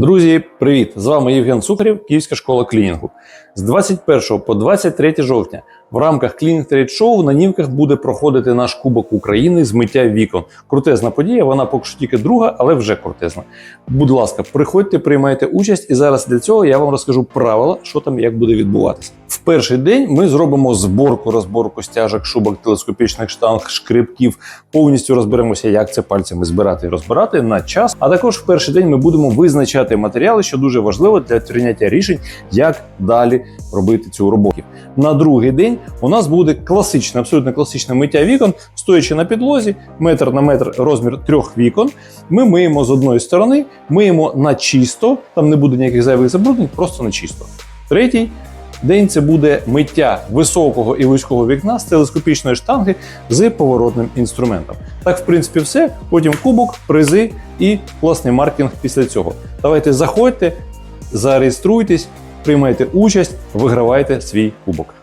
Друзі, привіт! З вами Євген Сухарєв, Київська школа клінінгу. З 21 по 23 жовтня в рамках Клінінг Трейд Шоу на Нівках буде проходити наш Кубок України з миття вікон. Крутезна подія, вона поки що тільки друга, але вже крутезна. Будь ласка, приходьте, приймайте участь, і зараз для цього я вам розкажу правила, що там як буде відбуватися. Перший день ми зробимо зборку, розборку стяжок, шубок, телескопічних штанг, шкребків. Повністю розберемося, як це пальцями збирати і розбирати на час. А також в перший день ми будемо визначати матеріали, що дуже важливо для прийняття рішень, як далі робити цю роботу. На другий день у нас буде класичне, абсолютно класичне миття вікон, стоячи на підлозі, метр на метр розмір трьох вікон. Ми миємо з одної сторони, миємо на чисто, там не буде ніяких зайвих забруднень, просто на чисто. Третій день це буде миття високого і вузького вікна з телескопічної штанги з поворотним інструментом. Так, в принципі, все. Потім кубок, призи і класний маркетинг після цього. Давайте заходьте, зареєструйтесь, приймайте участь, вигравайте свій кубок.